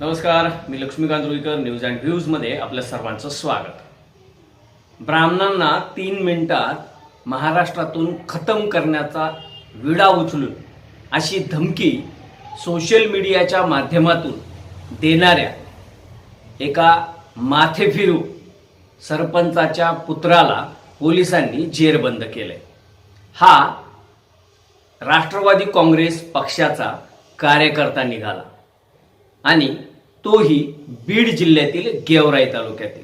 नमस्कार मी Laxmikant Ruikar news and व्ह्यूजमध्ये आपल्या सर्वांचं स्वागत. ब्राह्मणांना तीन मिनिटात महाराष्ट्रातून खतम करण्याचा विडा उचलून अशी धमकी सोशल मीडियाच्या माध्यमातून देणाऱ्या एका माथेफिरू सरपंचाच्या पुत्राला पोलिसांनी जेरबंद केले हा राष्ट्रवादी काँग्रेस पक्षाचा कार्यकर्ता निघाला आणि तोही बीड जिल्ह्यातील गेवराई तालुक्यातील.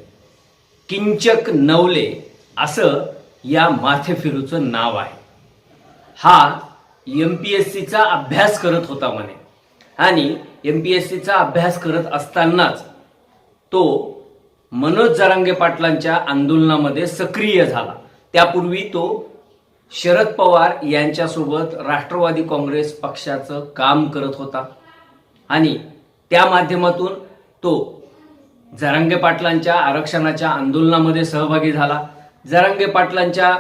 किंचक नवले असं या माथेफिरूचं नाव आहे. हा एम पी एस सीचा अभ्यास करत होता म्हणे. आणि एम पी एस सीचा अभ्यास करत असतानाच तो मनोज जरांगे पाटलांच्या आंदोलनामध्ये सक्रिय झाला. त्यापूर्वी तो शरद पवार यांच्यासोबत राष्ट्रवादी काँग्रेस पक्षाचं काम करत होता. आणि त्या माध्यमातून तो जरांगे पाटलांच्या आरक्षणाच्या आंदोलनामध्ये सहभागी झाला. जरांगे पाटलांच्या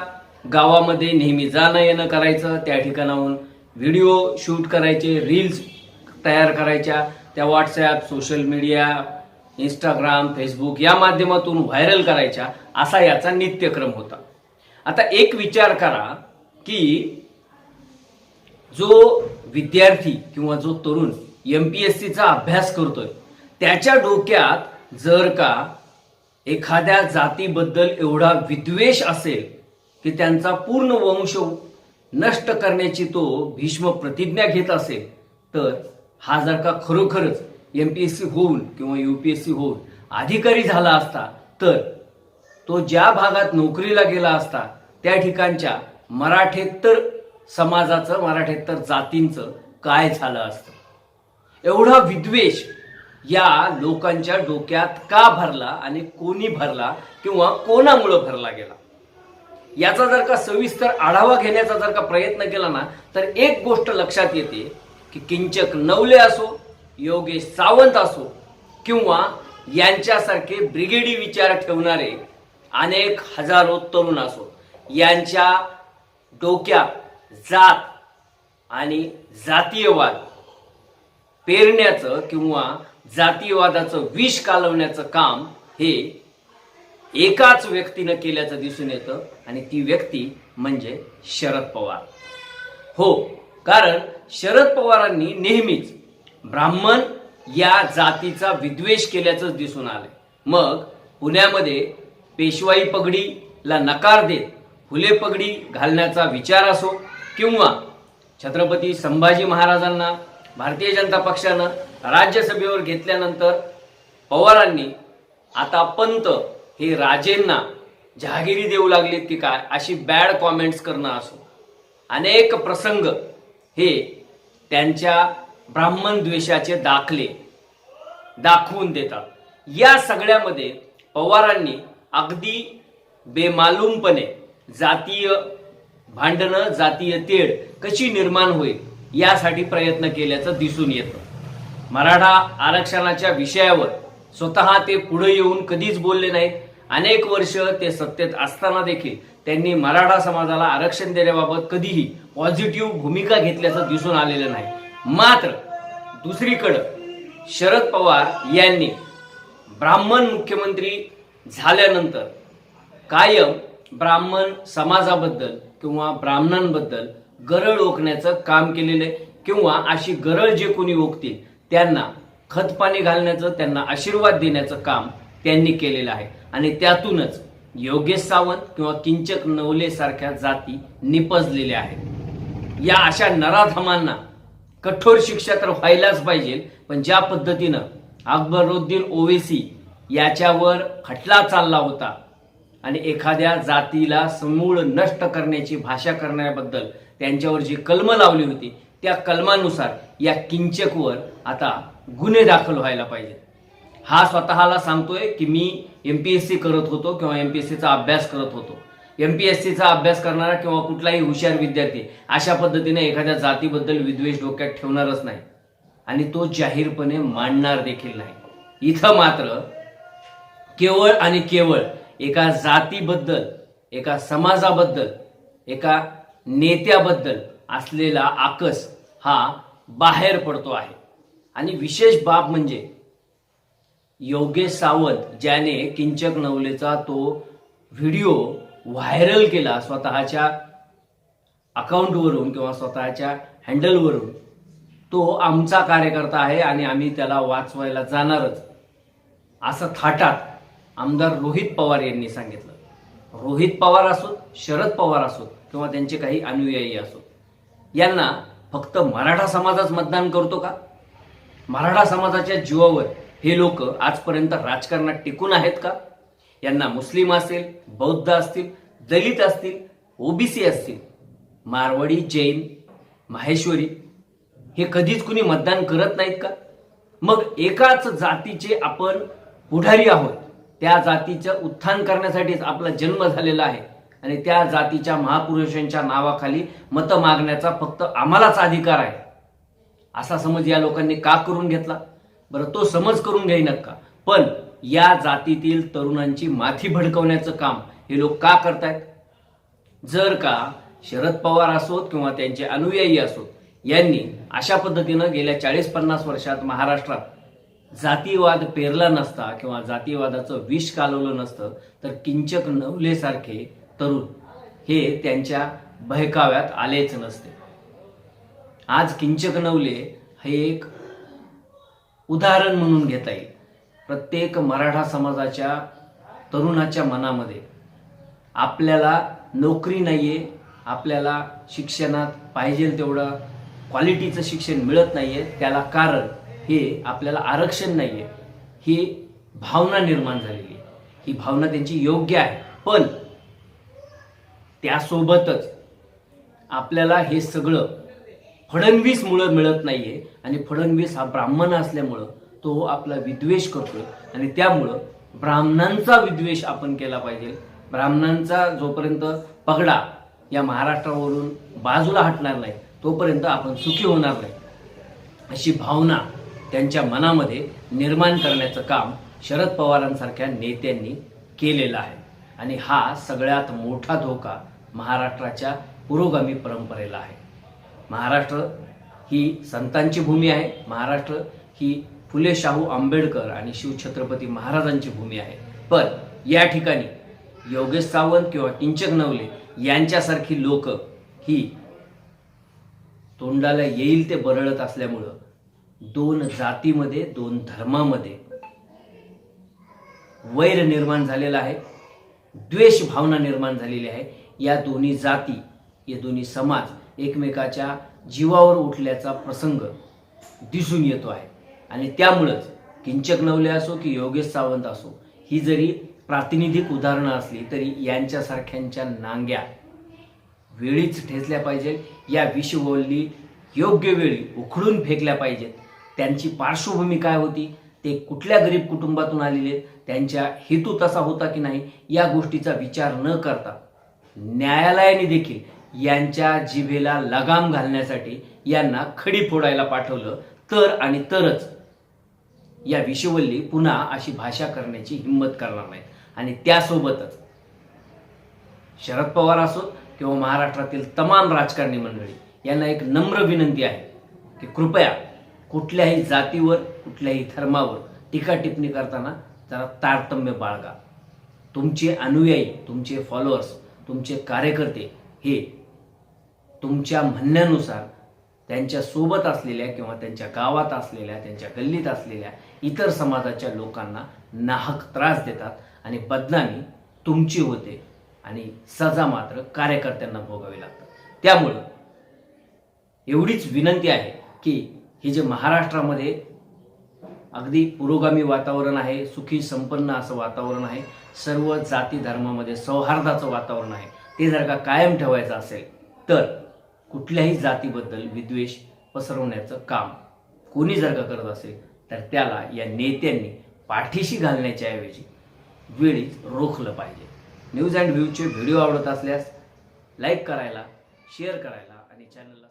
गावामध्ये नेहमी जाणं येणं करायचं त्या ठिकाणाहून व्हिडिओ शूट करायचे रील्स तयार करायच्या त्या WhatsApp social media Instagram Facebook या माध्यमातून व्हायरल करायच्या असा याचा नित्यक्रम होता. आता एक विचार करा की जो विद्यार्थी किंवा जो तरुण एम पी एस सीचा अभ्यास करतोय. त्याच्या डोक्यात जर का एखाद्या जातीबद्दल एवढा विद्वेष असेल की त्यांचा पूर्ण वंश नष्ट करण्याची तो भीष्म प्रतिज्ञा घेत असेल तर हा जर का खरोखरच एम पी एस सी होऊन किंवा यू पी एस सी होऊन अधिकारी झाला असता तर तो ज्या भागात नोकरीला गेला असता त्या ठिकाणच्या मराठेतर समाजाचं मराठेतर जातींचं काय झालं असतं? एवढा विद्वेष या लोकांच्या डोक्यात का भरला आणि कोणी भरला किंवा कोणामुळं भरला गेला? याचा जर का सविस्तर आढावा घेण्याचा जर का प्रयत्न केला ना तर एक गोष्ट लक्षात येते की किंचक नवले असो योगेश सावंत असो किंवा यांच्यासारखे ब्रिगेडी विचार ठेवणारे अनेक हजारो तरुण असो यांच्या डोक्यात जात आणि जातीयवाद पेरण्याचं किंवा जातीयवादाचं विष कालवण्याचं काम हे एकाच व्यक्तीनं केल्याचं दिसून येतं आणि ती व्यक्ती म्हणजे शरद पवार. हो कारण शरद पवारांनी नेहमीच ब्राह्मण या जातीचा विद्वेष केल्याचंच दिसून आलं मग पुण्यामध्ये पेशवाई पगडीला नकार देत फुले पगडी घालण्याचा विचार असो किंवा छत्रपती संभाजी महाराजांना भारतीय जनता पक्षानं राज्यसभेवर घेतल्यानंतर पवारांनी आता पंत हे राजेंना जहागिरी देऊ लागलेत की काय अशी बॅड कॉमेंट्स करणं असो. अनेक प्रसंग हे त्यांच्या ब्राह्मण द्वेषाचे दाखले दाखवून देतात. या सगळ्यामध्ये पवारांनी अगदी बेमालूमपणे जातीय भांडणं जातीय तेढ कशी निर्माण होईल? यासाठी प्रयत्न केल्याचं दिसून येतं. मराठा आरक्षणाच्या विषयावर स्वतः ते पुढे येऊन कधीच बोलले नाहीत. अनेक वर्ष ते सत्तेत असताना देखील त्यांनी मराठा समाजाला आरक्षण देण्याबाबत कधीही पॉझिटिव्ह भूमिका घेतल्याचं दिसून आलेलं नाही. मात्र दुसरीकडं शरद पवार यांनी ब्राह्मण मुख्यमंत्री झाल्यानंतर कायम ब्राह्मण समाजाबद्दल किंवा ब्राह्मणांबद्दल गरळ ओकण्याचं काम केलेलं आहे. किंवा अशी गरळ जे कोणी ओकतील त्यांना खतपाणी घालण्याचं त्यांना आशीर्वाद देण्याचं काम त्यांनी केलेलं आहे. आणि त्यातूनच योगेश सावंत किंवा किंचक नवले सारख्या जाती निपजलेल्या आहेत. या अशा नराधमांना कठोर शिक्षा तर व्हायलाच पाहिजे पण ज्या पद्धतीनं अकबरुद्दीन ओवेसी याच्यावर खटला चालला होता आणि एखाद्या जातीला समूळ नष्ट करण्याची भाषा करण्याबद्दल त्यांच्यावर जी कलम लावली होती त्या कलमानुसार या किंचकवर आता गुन्हे दाखल व्हायला पाहिजे. हा स्वतःला सांगतोय की मी एम पी एस सी करत होतो किंवा एम पी एस सीचा अभ्यास करत होतो. एम पी एस सीचा अभ्यास करणारा किंवा कुठलाही हुशार विद्यार्थी अशा पद्धतीने एखाद्या जातीबद्दल विद्वेष डोक्यात ठेवणारच नाही आणि तो जाहीरपणे मांडणार देखील नाही. इथं मात्र केवळ आणि केवळ एका जातीबद्दल एका समाजाबद्दल एका नेत्याबद्दल असलेला आकस हा बाहेर पडतो आहे. आणि विशेष बाब म्हणजे योगेश सावंत ज्याने किंचक नवलेचा तो व्हिडिओ व्हायरल केला स्वतःच्या अकाउंटवरून किंवा स्वतःच्या हँडलवरून. तो आमचा कार्यकर्ता आहे आणि आम्ही त्याला वाचवायला जाणारच. असं थाटात आमदार रोहित पवार यांनी सांगितलं. रोहित पवार असोत शरद पवार असोत किंवा त्यांचे काही अनुयायी असो. यांना फक्त मराठा समाजाच मतदान करतो का? मराठा समाजाच्या जीवावर हे लोक आजपर्यंत राजकारणात टिकून आहेत का? यांना मुस्लिम असेल बौद्ध असतील दलित असतील ओबीसी असतील मारवाडी जैन माहेश्वरी हे कधीच कुणी मतदान करत नाहीत का? मग एकाच जातीचे आपण पुढारी आहोत. त्या जातीचं उत्थान करण्यासाठीच आपला जन्म झालेला आहे. आणि त्या जातीच्या महापुरुषांच्या नावाखाली मत मागण्याचा फक्त आम्हालाच अधिकार आहे. असा समज या लोकांनी का करून घेतला? बरं तो समज करून घेई नका पण या जातीतील तरुणांची माथी भडकवण्याचं काम हे लोक का करतायत? जर का शरद पवार असोत किंवा त्यांचे अनुयायी असोत यांनी अशा पद्धतीनं गेल्या चाळीस पन्नास वर्षात महाराष्ट्रात जातीवाद पेरला नसता किंवा जातीवादाचं विष कालवलं नसतं तर किंचक नवलेसारखे तरुण हे त्यांच्या बहकाव्यात आलेच नसते. आज किंचक नवले हे एक उदाहरण म्हणून घेता येईल. प्रत्येक मराठा समाजाच्या तरुणाच्या मनामध्ये आपल्याला नोकरी नाहीये आपल्याला शिक्षणात पाहिजे तेवढं क्वालिटीचं शिक्षण मिळत नाहीये त्याला कारण हे आपल्याला आरक्षण नाहीये. ही भावना निर्माण झालेली आहे. ही भावना त्यांची योग्य आहे. पण त्यासोबतच आपल्याला हे सगळं फडणवीस मुळे मिळत नाहीये आणि फडणवीस हा ब्राह्मण असल्यामुळं तो आपला विद्वेष करतोय आणि त्यामुळं ब्राह्मणांचा विद्वेष आपण केला पाहिजे. ब्राह्मणांचा जोपर्यंत पगडा या महाराष्ट्रावरून बाजूला हटणार नाही तोपर्यंत आपण सुखी होणार नाही. अशी भावना त्यांच्या मनामध्ये निर्माण करण्याचं काम शरद पवारांसारख्या नेत्यांनी केलेलं आहे. आणि हा सगळ्यात मोठा धोका महाराष्ट्राच्या पुरोगामी परंपरेला आहे. महाराष्ट्र ही संतांची भूमी आहे. महाराष्ट्र ही फुले शाहू आंबेडकर आणि शिवछत्रपती महाराजांची भूमी आहे. पण या ठिकाणी योगेश सावंत किंवा किंचक नवले यांच्यासारखी लोक ही तोंडाला येईल ते बरळत असल्यामुळं दोन जातीमध्ये दोन धर्मामध्ये वैर निर्माण झालेला आहे. द्वेष भावना निर्माण झालेली आहे. या दोन्ही जाती या दोन्ही समाज एकमेकाच्या जीवावर उठल्याचा प्रसंग दिसून येतो आहे. आणि त्यामुळंच किंचक नवले असो की योगेश सावंत असो ही जरी प्रातिनिधिक उदाहरणं असली तरी यांच्यासारख्यांच्या नांग्या वेळीच ठेचल्या पाहिजेत या विषवल्ली योग्य वेळी उखडून फेकल्या पाहिजेत. त्यांची पार्श्वभूमी काय होती? ते कुठल्या गरीब कुटुंबातून आलेले त्यांच्या हेतू तसा होता की नाही या गोष्टीचा विचार न करता न्यायालयाने देखील यांच्या जिभेला लगाम घालण्यासाठी यांना खडी फोडायला पाठवलं. तर आणि तरच या विषवल्ली पुन्हा अशी भाषा करण्याची हिंमत करणार नाहीत. आणि त्यासोबतच शरद पवार असोत किंवा महाराष्ट्रातील तमाम राजकारणी मंडळी यांना एक नम्र विनंती आहे की कृपया कुठल्याही जातीवर कुठल्याही धर्मावर टीका टिप्पणी करताना जरा तारतम्य बाळगा. तुमचे अनुयायी तुमचे फॉलोअर्स तुमचे कार्यकर्ते हे तुमच्या म्हणण्यानुसार त्यांच्यासोबत असलेल्या किंवा त्यांच्या गावात असलेल्या त्यांच्या गल्लीत असलेल्या इतर समाजाच्या लोकांना नाहक त्रास देतात आणि बदनामी तुमची होते आणि सजा मात्र कार्यकर्त्यांना भोगावी लागतात. त्यामुळं एवढीच विनंती आहे की हे जे महाराष्ट्रामध्ये अगदी पुरोगामी वातावरण आहे सुखी संपन्न असं वातावरण आहे सर्व जाती धर्मामध्ये सौहार्दाचं वातावरण आहे. ते जर का कायम ठेवायचं असेल तर कुठल्याही जातीबद्दल विद्वेष पसरवण्याचं काम कोणी जर का करत असेल तर त्याला या नेत्यांनी पाठीशी घालण्याच्या ऐवजी वेळीच रोखलं पाहिजे. न्यूज अँड व्ह्यूचे व्हिडिओ आवडत असल्यास लाईक करायला शेअर करायला आणि चॅनलला